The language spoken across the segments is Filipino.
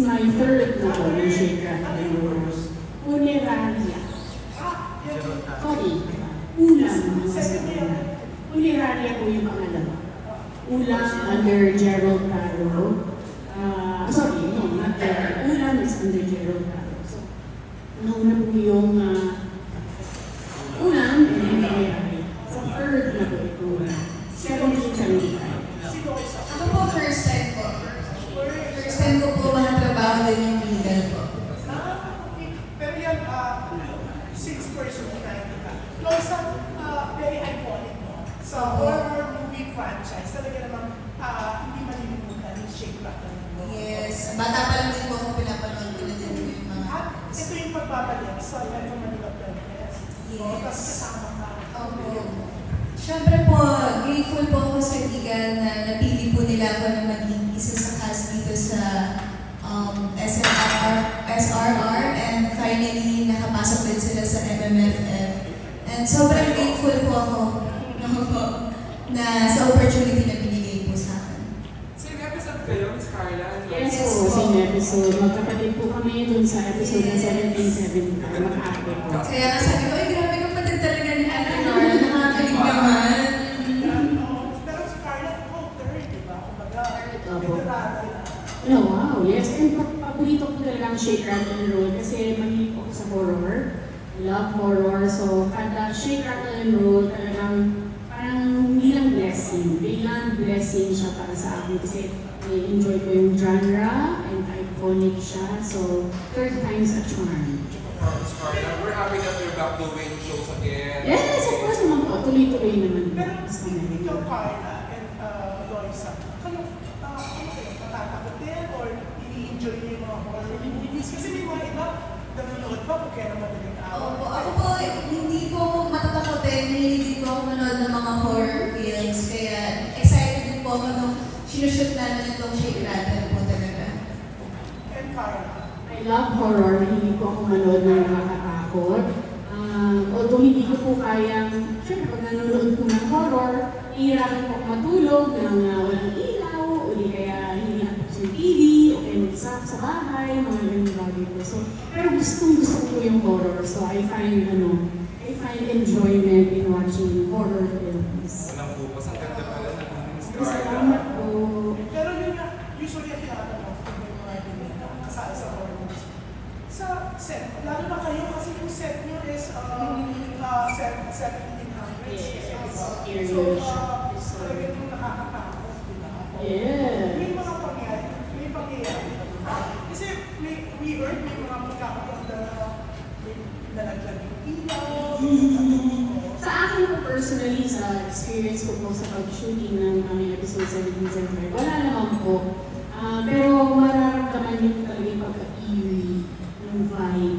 third na po ng Shake and Roll. Funeraria. Sorry. Ulam. Funeraria po yung pangalawa. Ulam under Gerald Caro. Ah, sorry, no, not Gerald. Ulam is under Gerald Caro. So, nauna po yung ah, makatrabaho din yung legal po. Ah, okay. Pero yan, ah, six person na kita. Loisa, ah, very iconic mo. Sa horror movie franchise, talaga namang ah, hindi malilimutan yung Rattle and Roll. Yes. Bata pa lang din po ako pinapanood ko na din yung mga... At ito yung pagbabalik sa Metro Manila Fest. Yes. O, Tapos kasama ka. Opo. Siyempre po, grateful po MMFF. And sobrang grateful po ako na sa opportunity na binigay po sa akin. Same episode kayo, Miss Carla? Yes Yes po, po. same episode. Magkapatid po kami dun sa episode ng 1775. Makakapit po. Kaya nga sabi ko, ay grabe kapatid talaga ni Ate Nora, nakakalig naman. Pero si Carla, ikaw, third, di ba? Kumbaga, veterano na. Oh, wow, yes. And pa- paborito ko talaga ang Shake, Rattle, and Roll kasi mahilig ako sa horror. Love horror. So, kada Shake, Rattle, and Roll talagang parang hindi lang blessing. Biglang blessing siya para sa akin kasi enjoy ko yung genre and iconic siya. So, third time's a charm. We're happy that you're back doing shows again. Yes, of course naman po. Tuloy-tuloy naman. Pero ikaw, meron. Carla, and uh, Loisa, kayo, uh, ano kayo, matatakot din or ini-enjoy niyo yung mga horror movies? Kasi may mga iba, nanonood pa kung kaya madaling horror films. Kaya excited din po ako nung sinushoot namin itong Shake Rattle po talaga. I love horror. Hindi ko ako manood ng nakakatakot. Um, although hindi ko po kayang, syempre pag nanonood po ng horror, hihirapan po ako matulog ng uh, walang ilaw, o di kaya hindi nakapos yung TV, o kaya nagsak sa bahay, mga ganyung bagay po. So, pero gustong gusto ko po yung horror. So, I find, ano, I find enjoyment films. Walang bukas, ang ganda pala ng. Salamat po. pero yun nga, usually ang tinatanong kung may mga na kasali sa horror movies. Sa set, lalo na kayo kasi yung set nyo is uh, uh, set, 1700s. Yes, uh, period. So, uh, talagang yung nakakatakot, di ba? Yes. May mga pangyayari, may pangyayari. Kasi we, we heard may mga magkakaroon na may nalaglag yung ilaw. Sa akin po personally, sa experience ko po sa pag-shooting ng aming episode 1775, wala naman po. Ah, pero mararamdaman niyo talaga yung pagka-eerie, yung vibe.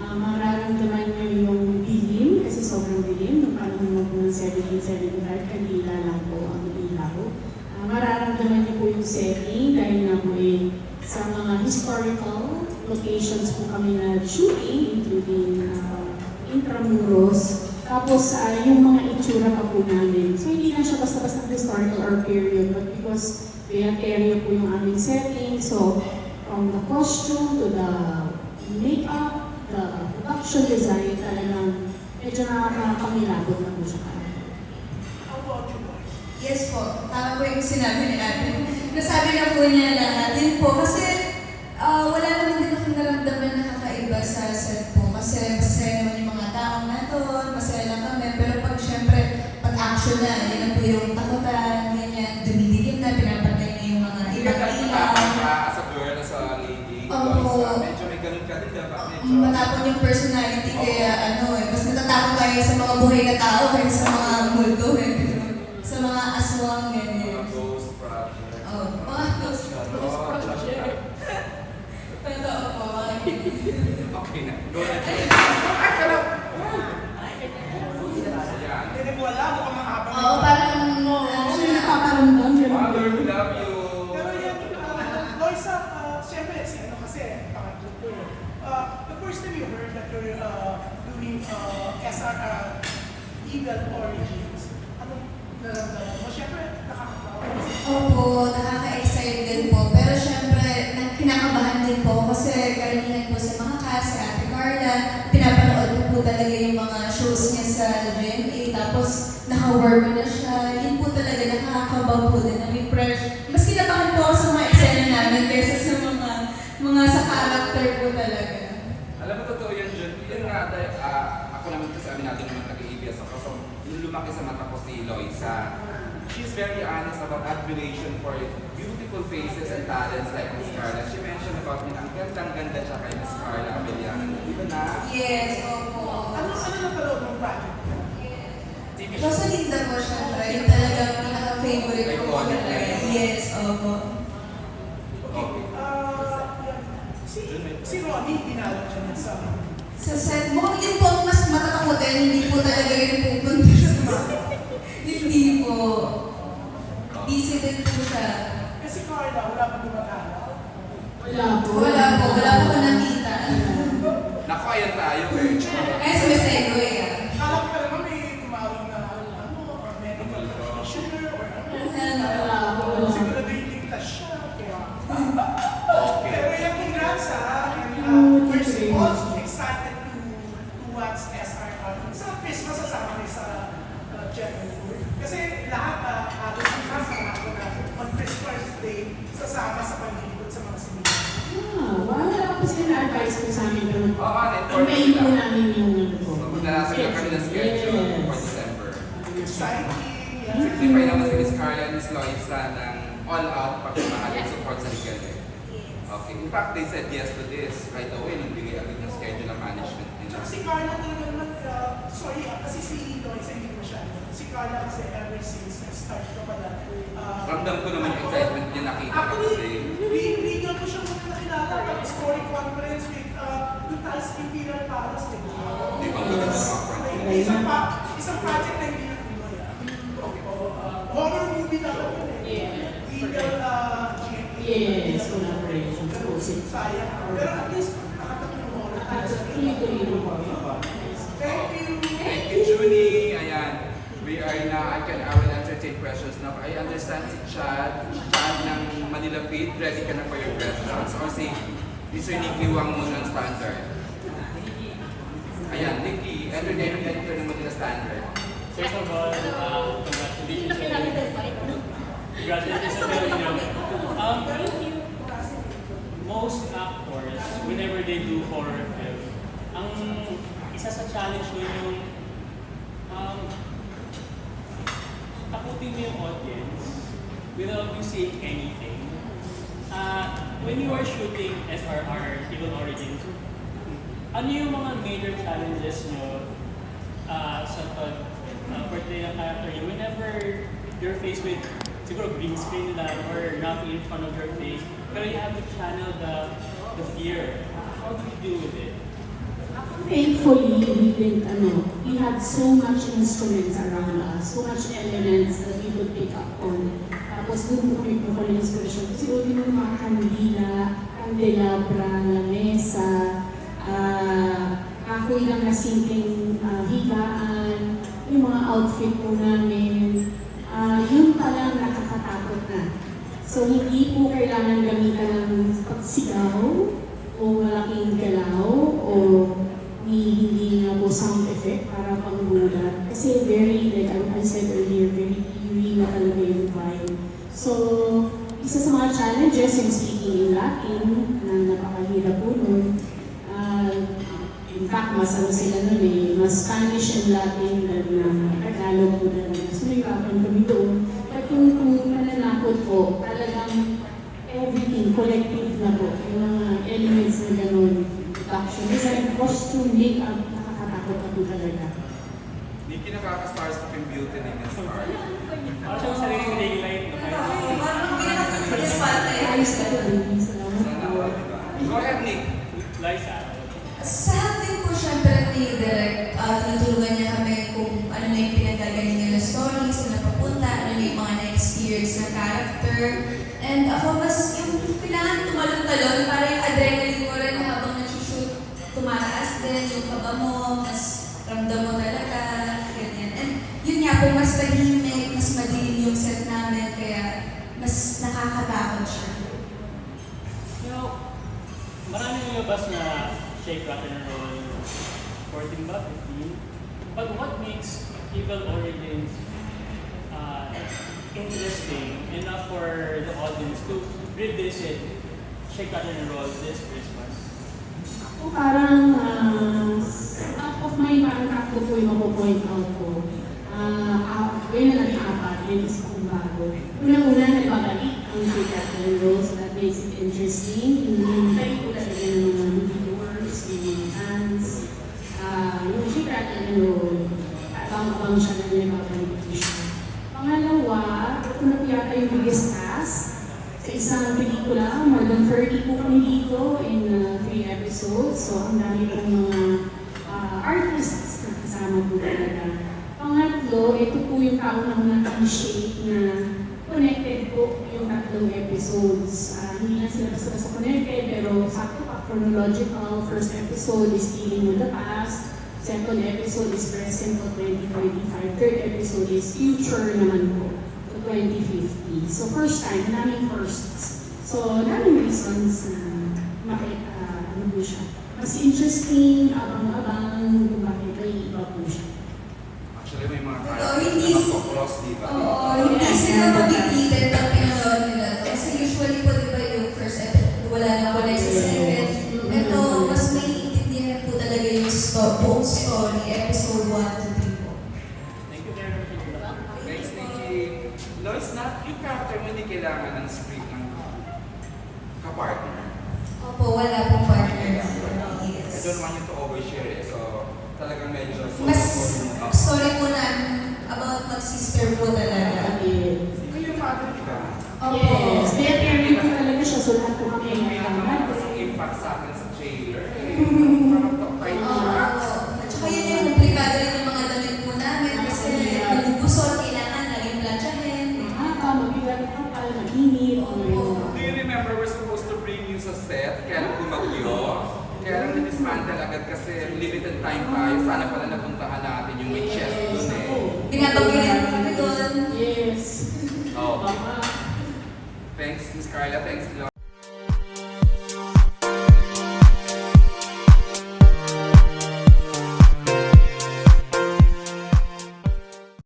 Ah, mararamdaman niyo yung dilim, kasi sobrang dilim, nung panahon po ng 1775, kandila lang po ang ilaw. Ah, mararamdaman niyo po yung setting, dahil nga po eh, sa mga historical locations po kami na shooting, including ah, Intramuros. Tapos ah, yung mga itsura pa po namin. So hindi lang siya basta-basta historical or period, but because Beat area po yung aming setting. So from the costume to the makeup, the production design, talagang medyo nakakapangilabot na po siya. Yes po, tama po yung sinabi ni ate. Nasabi na po niya lahat. Yun po, kasi ah, wala naman din akong naramdaman na kakaiba sa set po. Kasi Matapon yung personality, kaya ano eh, mas natatakot tayo sa mga buhay na tao kaysa sa mga multo eh. Sa mga aswang, Mga ganyan. ghost project. Oh, mga ghost Totoo po, mga ganyan. Okay na. Go ahead. Opo, nakaka-excite din po. Pero syempre, kinakabahan din po kasi karamihan po sa mga cast, sa Ate Carla, pinapanood ko po talaga yung mga shows niya sa GMA. Tapos, naka-work na siya. Yun po talaga, nakakabang po din. Na-refresh. Mas kinabahan po ako sa mga eksena namin kaysa sa mga, mga sa character po talaga. Alam mo, totoo yan, Jun. Yun nga, dahil, uh, ako naman kasi amin natin naman nag-ABS ako. So, yung lumaki sa mata ko si Loisa, she's very honest about admiration for beautiful faces and talents like Miss Carla. She mentioned about me, ang gandang-ganda siya kay Miss Carla Abelian. Di ba na? Yes, opo. Ano ano na pala ng project? TV show. Rosalinda po siya, yung talagang pinaka-favorite ko po Iconic talaga. na yun. Yes, opo. Okay. Yan. Uh, si, si Ronnie, dinalog siya ng sa Sa set mo, yun Wala po. Wala po, wala po nakita. Naku, ayan tayo eh. Kaya sumisegue ah. Kala ko talaga may tumawag na ano, or medical practitioner or ano. Wala po. Siguro din ligtas siya. Kaya, Okay. pero yan, congrats ha. And uh, we're all excited to, to watch SRR. Sa Christmas, sasama kayo sa uh, January. Kasi lahat, uh, halos sasama ko na on Christmas Day, sasama sa paglilipot sa mga sinigay. Ah, wala na-advise po sa amin pero Oo, ah, ang main po namin yung ano po. So, maglalasa na kami ng schedule for Yes. December. Exciting. Signify naman si Miss Carla and Miss Loisa ng all-out pagmamahal at support sa Ligale. Okay. In fact, they said yes to this right away nung bigay agad ng schedule ng management nila. Tsaka si Carla talaga naman, uh, sorry ah, kasi si Lloyd hindi ko siya. Si Carla kasi ever since nag-start ka pala. Uh, Ramdam ko naman yung excitement niya nakita ko Actually, today. re- region ko siya muna nakilala pag story conference with uh, yung taas Imperial Palace. Di ba? Di ba ang Isang, pa, isang project na hindi ah. Oo, uh, horror movie dapat yun eh. Yes. Legal uh. Yes, sila. Sayang. Pero at least nakatatlong horror. Tuloy-tuloy po. Thank you. Thank you, Junie. Ayan. We are now, I can, I will entertain questions now. I understand si Chad, Chad ng Manila Feed, ready ka na for your questions. Or si Mr. Nicky Wang muna ng standard. Entertain ang editor ng Manila Standard. First of all, uh, congratulations Congratulations sa know, um, most actors, whenever they do horror film, ang isa sa challenge nun yung um, takutin mo yung audience without you saying anything. Uh, when you are shooting SRR, Evil Origins, ano yung mga major challenges nyo uh, sa pag uh, portray ng character nyo whenever you're faced with siguro green screen lang or nothing in front of your face pero you have to channel the the fear. How do you deal with it? Thankfully, we didn't, ano, we had so much instruments around us, so much elements that we could pick up on. Tapos doon po kami po ng inspiration. Kasi doon yung mga kandila, candelabra, lamesa, ah, kahoy lang na simpleng mga outfit po namin, ah, yun palang nakakatakot na. So hindi po kailangan gamitan ng pagsigaw o malaking galaw o ni hindi na po sound effect para panggulat. Kasi very, like I said earlier, very eerie na talaga yung vibe. So, isa sa mga challenges yung speaking in Latin na napakahirap po nun. Fact, mas ano sila nun eh, mas Spanish and Latin than na Tagalog po talaga. So, nahirapan kami doon. But yung kung mananakot po, talagang everything, collective na po. Yung mga elements na gano'n, production, design, costume, makeup, nakakatakot na po talaga. Nicky, nakaka-stars ka yung beauty ni Miss Carla. Para siyang sariling daylight. no? Kahit- Parang hindi naman sa spotlight. Ayos ka ba? Go ahead, Nick. Liza. Na-experience na character. And ako mas yung kailangan tumalon-talon para yung adrenaline mo rin habang nag-shoot, tumataas din, yung kaba mo, mas ramdam mo talaga, ganyan. And yun nga po, mas tahimik, mas madilim yung set namin, kaya mas nakakatakot siya. You know, maraming lumabas na shake, rock and roll 14 ba? 15? But what makes Evil Origins uh, interesting enough for the audience to revisit Shake and Roll this Christmas? Ako parang uh, top of my parang tatlo po yung mapo-point out ko. Uh, yun na naging apat, yun isa kong bago. Unang-una, nagbabalik ang Shake and Roll, so that makes it interesting. Hinihintay ko talaga ng mga viewers, yung mga fans. Ah, yung Shake and Roll, abang-abang siya na nagbabalik ko siya. Pangalawa, ito na po yata yung biggest task sa isang pelikula. 30 po kami dito in uh, three episodes. So, ang dami pong mga uh, artists na kasama po talaga. Pangatlo, ito po yung kaunang na-appreciate na connected po yung tatlong episodes. Ah, hindi lang sila basta-basta connected, pero sakto pa, chronological. First episode is dealing with the past. Second episode is present to 2045. Third episode is future naman po to 2050. So first time, daming firsts. So daming reasons na makita ano po siya. Mas interesting, abang-abang, kung bakit ay iba po siya. Actually, may mga Oo, characters hindi- na magkocross, di ba? Oo, hindi sila mabibitin pag pinanood nila. Kasi usually po, di ba yung first episode, wala na wala sa second. Ito, mas may intindihan po talaga yung sto- buong story, episode 1 to 3 po. Thank you very much. Thanks, Nikki. Lois, na yung character mo hindi kailangan ng script ng kapartner. Opo, wala pong partner. I don't Yes. want you to overshare it. So, talagang medyo Mas solo mo. Story po na about mag-sister po talaga. Mother, di ba? Opo. Yes, kaya parent ko talaga siya, so lahat po kami ay May nakamakas impact sa akin sa trailer. Eh, parang Oo. shots. At saka yun yung komplikado rin yung mga damit po namin kasi nagugusot, kailangan laging plansyahin. Mahaba, mabigat ang kapal, mainit. Opo. Do you remember we're supposed to bring you sa set? Kaya. Kaya lang na-dismantle agad kasi limited time tayo. Sana pala napuntahan natin yung may chest dun eh. Pinapagbirin po kami doon. Yes. Oh. Thanks, Miss Carla. Thanks, Lo.